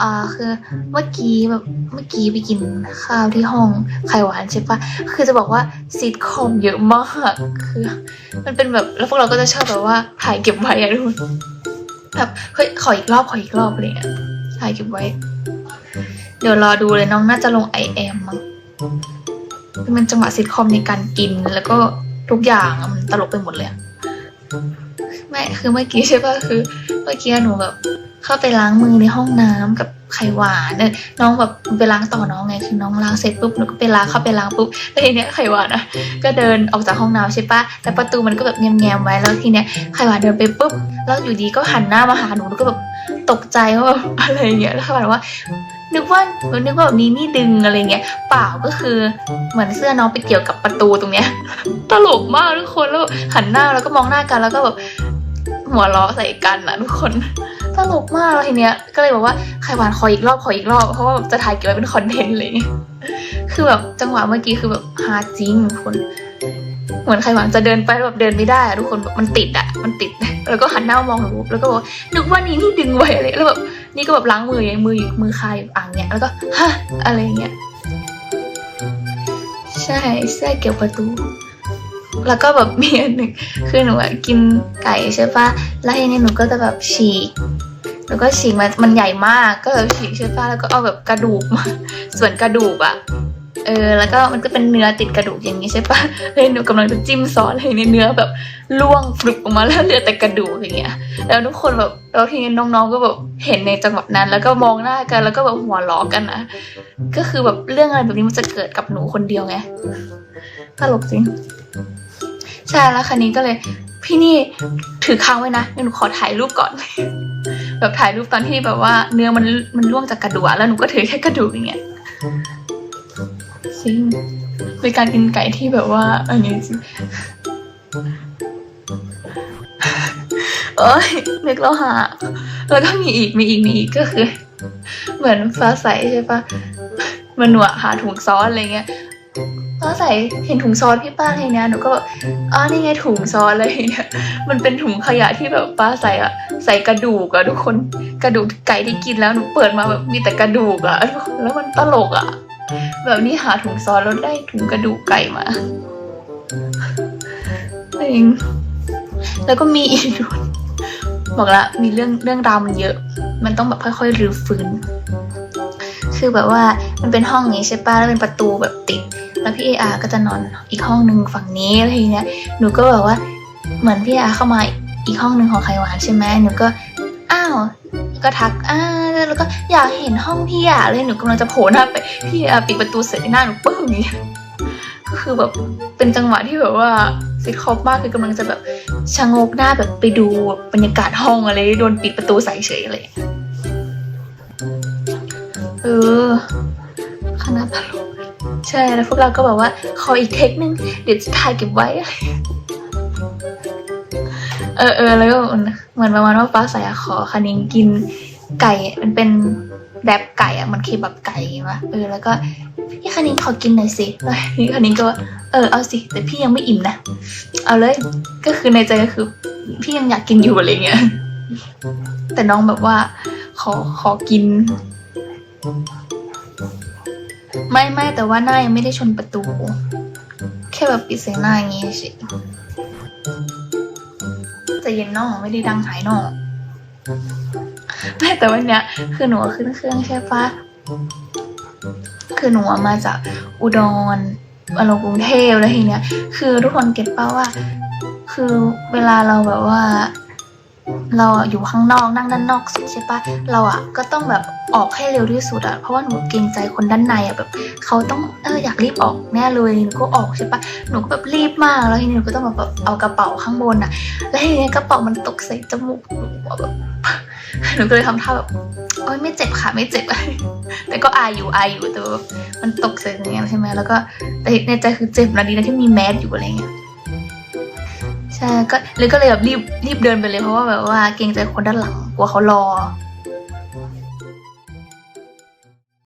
อ่าคือเมื่อกี้แบบเมื่อกี้ไปกินข้าวที่ห้องไข่หวานใช่ปะคือจะบอกว่าซิทคอมเยอะมากคือ มันเป็นแบบแล้วพวกเราก็จะชอบแบบว่าถ่ายเก็บไว้อะทุกคนแบบเฮ้ยขออีกรอบขออีกรอบอะไรเงี้ยถ่ายเก็บไว้ เดี๋ยวรอดูเลยน้องน่าจะลงไอแอมมั้งคือมันจังหวะซิทคอมในการกินแล้วก็ทุกอย่างมันตลกไปหมดเลยไม่คือเมื่อกี้ใช่ปะคือ เมื่อกี้หนูแบบ เข้าไปล้างมือในห้องน้ำกับไข่หวานเนี่ยน้องแบบไปล้างต่อน้องไงคือน้องล้างเสร็จปุ๊บหนูก็ไปล้างเข้าไปล้างปุ๊บแล้วทีเนี้ยไข่หวานอะก็เดินออกจากห้องน้ำใช่ปะแต่ประตูมันก็แบบแง้มๆไว้แล้วทีเนี้ยไข่หวานเดินไปปุ๊บแล้วอยู่ดีก็หันหน้ามาหาหนูแล้วก็แบบตกใจว่าแบบอะไรเงี้ยแล้วไข่หวานบอกว่านึกว่านึกว่าแบบนี้นี่ดึงอะไรเงี้ยเปล่าก็คือเหมือนเสื้อน้องไปเกี่ยวกับประตูตรงเนี้ยตลกมากทุกคนแล้วหันหน้าแล้วก็มองหน้ากันแล้วก็แบบ หัวเราะใส่กันนะทุกคนตลกมากแล้วทีเนี้ย ก็เลยบอกว่าไข่หวานขออีกรอบขออีกรอบเพราะว่าจะถ่ายเก็บไว้เป็นคอนเทนต์เงี้ยคือแบบจังหวะเมื่อกี้คือแบบฮาจริงทุกคน เหมือนไข่หวานจะเดินไปแบบเดินไม่ได้อะทุกคนแบบมันติดอะมันติด แล้วก็หันหน้ามองหนูแล้วก็บอกนึกว่านี่นี่ดึงไว้อะไรแล้วแบบนี่ก็แบบล้างมืออย่างมืออยู่มือคายอ่างเนี้ยแล้วก็ฮะอะไรเงี้ยใช่เสื้อเกี่ยวประตู แล้วก็แบบมีอันหนึ่งคือหนูอะกินไก่ใช่ปะแล้วทีนี้หนูก็จะแบบฉีกแล้วก็ฉีกมันมันใหญ่มากก็แบบฉีกใช่ปะแล้วก็เอาแบบกระดูกมาส่วนกระดูกอะเออแล้วก็มันก็เป็นเนื้อติดกระดูกอย่างนี้ใช่ปะเลยหนูกำลังจะจิ้มซอสเลยในเนื้อแบบล่วงฟลุกออกมาแล้วเหลือแต่กระดูกอย่างเงี้ย แล้วทุกคนแบบแล้วทีนี้น้องๆก็แบบเห็นในจังหวะนั้น แล้วก็มองหน้ากันแล้วก็แบบหัวล้อกันนะก็คือแบบเรื่องอะไรแบบนี้มันจะเกิดกับหนูคนเดียวไงตลกจริง ใช่แล้วคันนี้ก็เลย พี่นี่ถือค้างไว้นะหนูขอถ่ายรูปก่อน แบบถ่ายรูปตอนที่แบบว่า เนื้อมันมันล่วงจากกระดูกแล้วหนูก็ถือแค่กระดูกอย่างเงี้ยจริงเป็นการกินไก่ที่แบบว่าอันนี้จริงเอ้ยนึกแล้วหาแล้วก็มีอีกมีอีกมีอีกก็คือ เหมือนฟ้าใสใช่ปะมันหนวหาถุงซอสอะไรเงี้ย ก็ใส่เห็นถุงซอสพี่ป้าอะไรเนี้ยหนูก็แบบอ๋อนี่ไงถุงซอสอะไรเงี้ยมันเป็นถุงขยะที่แบบป้าใส่อะใส่กระดูกอะทุกคนกระดูกไก่ที่กินแล้วหนูเปิดมาแบบมีแต่กระดูกอะทุกคนแล้วมันตลกอะแบบนี้หาถุงซอสแล้วได้ถุงกระดูกไก่มาเองแล้วก็มีอีกด้วยบอกละมีเรื่องเรื่องราวมันเยอะ มันต้องแบบค่อยๆรื้อฟื้น คือแบบว่ามันเป็นห้องนี้ใช่ป้ะแล้วเป็นประตูแบบติด แล้วพี่เออาก็จะนอนอีกห้องหนึ่งฝั่งนี้อะไรอย่างเงี้ยหนูก็แบบว่าเหมือนพี่เออาเข้ามาอีกห้องหนึ่งของไขหวานใช่ไหมหนูก็อ้าวก็ทักอ้าวแล้วก็อยากเห็นห้องพี่อะเลยหนูกำลังจะโผล่หน้าไปพี่เออาปิดประตูเสร็จหน้าหนูปึ้งอย่างเงี้ยก็คือแบบเป็นจังหวะที่แบบว่าซิทคอปมากคือกำลังจะแบบชะงกหน้าแบบไปดูบรรยากาศห้องอะไรโดนปิดประตูใส่เฉยอะไรอย่างเลยเออ คณะตลกใช่แล้วพวกเราก็บอกว่าขออีกเทคนึงเดี๋ยวจะถ่ายเก็บไว้ เออเออแล้วก็เหมือนประมาณว่าฟ้าใสขอคันนิงกินไก่มันเป็นแบบไก่อะมันเคบับไก่วะเออแล้วก็พี่คันนิงขอกินหน่อยสิแล้วพี่คันนิงก็ว่าเออเอาสิแต่พี่ยังไม่อิ่มนะเอาเลยก็คือในใจก็คือ พี่ยังอยากกินอยู่อะไรเงี้ยแต่น้องแบบว่าขอขอกิน ไม่ไม่แต่ว่าหน้ายังไม่ได้ชนประตู แค่แบบปิดเสียงหน้าอย่างงี้สิใจะเย็นนอกไม่ได้ดังหายนอกไม่แต่วันเนี้ยคือหนูขึ้นเครื่องใช่ปะคือหนูมาจากอุดรมาลงกรุงเทพแล้วทีเนี้ย คือทุกคนเก็ตป่าว่า คือเวลาเราแบบว่า เราอยู่ข้างนอกนั่งด้านนอกสุดใช่ปะเราอะก็ต้องแบบออกให้เร็วที่สุดอะเพราะว่าหนูเกรงใจคนด้านในอะแบบเขาต้องเอออยากรีบออกแน่เลยหนูก็ออกใช่ปะหนูก็แบบรีบมากแล้วทีนี้หนูก็ต้องแบบเอากระเป๋าข้างบนอะ แล้วทีนี้กระเป๋ามันตกใส่จมูกหนูแบบหนูก็เลยทำท่าแบบโอ๊ยไม่เจ็บค่ะไม่เจ็บแต่ก็อายอยู่อายอยู่แต่ว่าแบบมันตกใส่อย่างเงี้ยใช่ไหมแล้วก็แต่ในใจคือเจ็บนะดีนะที่มีแมสอยู่อะไรเงี้ย ใช่ก็เลยก็เลยแบบรีบรีบเดินไปเลยเพราะว่าแบบว่าเกรงใจคนด้านหลังกลัวเขารอ